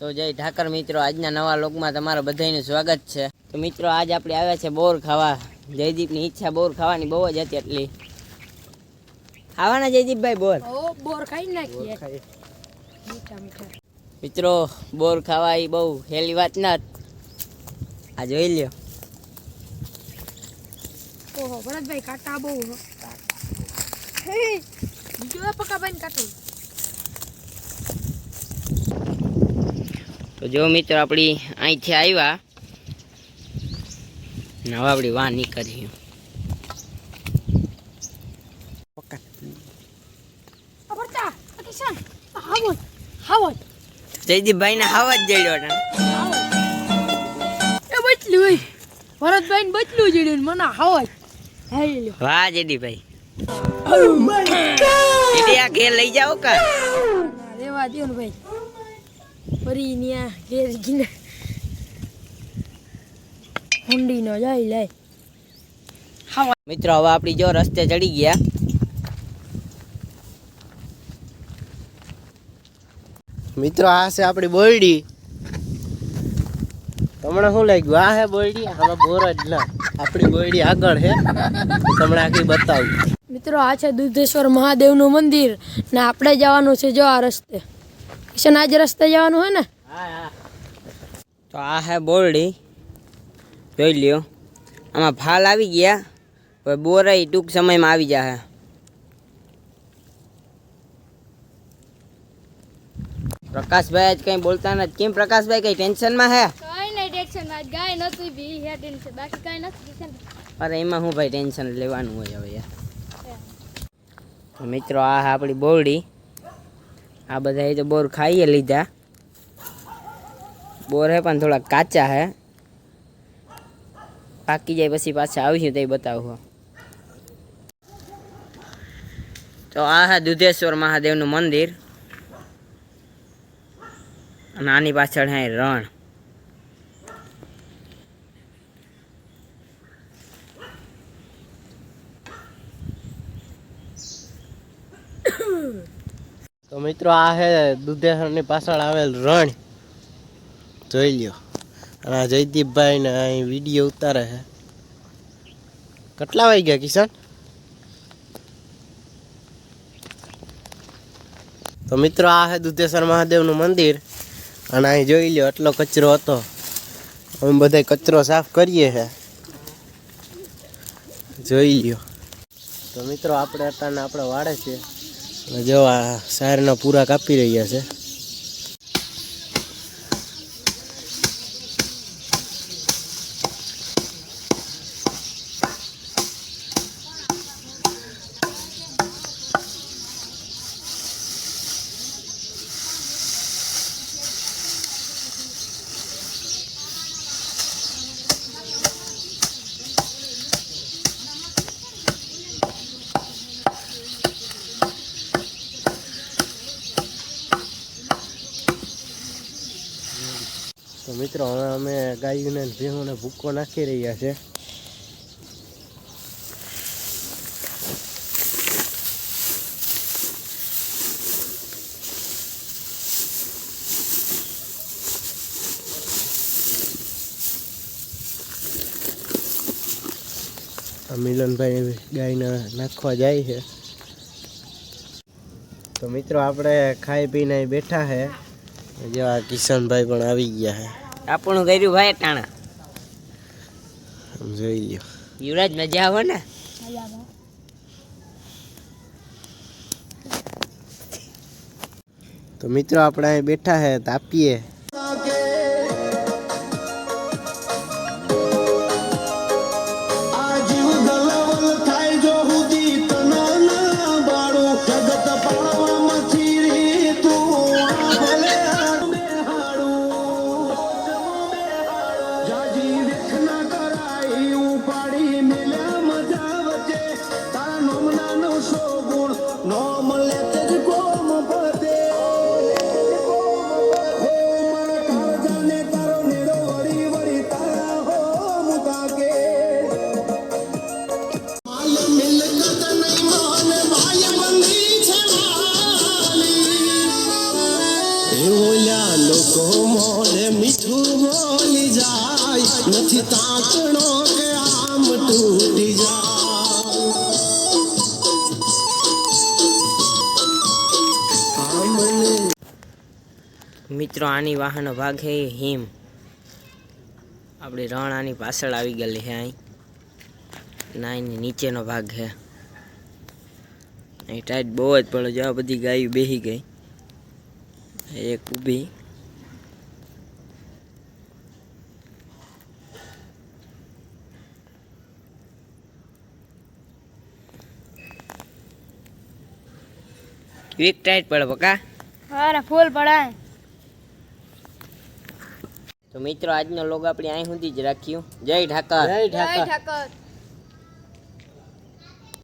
તો જય ઠાકર મિત્રો આજના નવા લોકમાં તમારા બધાનું સ્વાગત છે. તો મિત્રો આજ આપણે આવ્યા છે બોર ખાવા. જયદીપની ઈચ્છા બોર ખાવાની બહુ જ હતી એટલી. ખાવાના જયદીપભાઈ બોર બોર ખાઈ. નાખીએ મિત્રો બોર ખાવા એ બહુ હેલી વાત ના આ જોઈ લ્યો. ઓહો ભરતભાઈ કાટા બહુ બીજો પકાભાઈ કાંટો. તો જો મિત્રો આપણી અહીંથી આવ્યા. હવે આપણી વાહ નીકળી જયદીપભાઈ ને હાવા જ જડ્યો બચલું ભરતભાઈ ને બચલું જડ્યું ને મને લ્યો. વાહ જયદીપભાઈ. આ ઘેર લઈ જાઓ કા? રેવા દ્યો ને ભાઈ. ફરી ન્યા ઘેર ગીને હુંડી નો જાય લે મિત્રો હવે આપણી જો રસ્તે ચડી ગયા. મિત્રો આ છે આપણી બોરડી તમને શું લાગ્યું? આ હે બોરડી હવે બોર જ ના. આપણી બોરડી આગળ હે. તમને આખી બતાવું. મિત્રો આ છે દુધેશ્વર મહાદેવનું મંદિર ને આપણે જવાનું છે જો આ રસ્તે. કિશન આજ રસ્તે જવાનું હોય ને? તો આ હે બોરડી. જોઈ લ્યો. આમાં ફાલ આવી ગયા. બોરાઈ ટૂંક સમયમાં આવી જાય પ્રકાશભાઈ આજ કઈ બોલતા નથી. કેમ પ્રકાશભાઈ કઈ ટેન્શનમાં હે? કઈ નહીં ટેન્શનમાં ગાય નથી બી હે ટેન્શન. બાકી કઈ નથી ટેન્શન અરે એમાં હું ભાઈ ટેન્શન લેવાનું હોય હવે યાર. મિત્રો આ હે આપણી બોરડી. આ બધા એ તો બોર ખાઈએ લીધા. બોર હે પણ થોડા કાચા હે. પાકી જાય પછી પાછા આવીશું તો બતાવું તો આ હે દુધેશ્વર મહાદેવનું મંદિર. અને આની પાછળ હે રણ. તો મિત્રો, આ છે દુધેશ્વરની પાછળ આવેલ રણ. જોઈ લ્યો. અને આ જયદીપભાઈ ને અહીં વીડિયો ઉતારે છે. કેટલા વાગ્યા, કિશન? તો મિત્રો, આ છે દુધેશ્વર મહાદેવનું મંદિર. અને અહીં જોઈ લ્યો એટલો કચરો હતો. અમે બધા કચરો સાફ કરીએ છે જોઈ લ્યો. તો મિત્રો, આપણે અત્યારના આપણે વાડે છે અને જો આ સારના પૂરા કાપી રહ્યા છે. તો મિત્રો, હવે અમે ગાયોને ભેહોને ભૂકો નાખી રહ્યા છે. મિલનભાઈ ગાયને નાખવા જાય છે. તો મિત્રો, આપણે ખાઈ પીને બેઠા છે. જો આ કિશનભાઈ પણ આવી ગયા છે. આપણું કર્યું ભાઈ ટાણા. જોઈ લ્યો. યુવરાજ મજા આવે ને. તો મિત્રો આપણે અહીં બેઠા છે તાપીએ. મિત્રો, આની વાહનો ભાગ હે હિમ. આપણી રણ આની પાછળ આવી ગયેલી હે અહીં. ના એની નીચેનો ભાગ હે અહીં ટાઈટ બહુ જ પડે જો બધી ગાયું બેસી ગઈ. એક ઊભી કેવીક ટાઈટ પડે બકા અરે ફૂલ પડાય તો મિત્રો આજનો લોગ આપણે અહીં સુધી જ રાખ્યું. જય ઠાકર જય ઠાકર ઠાકર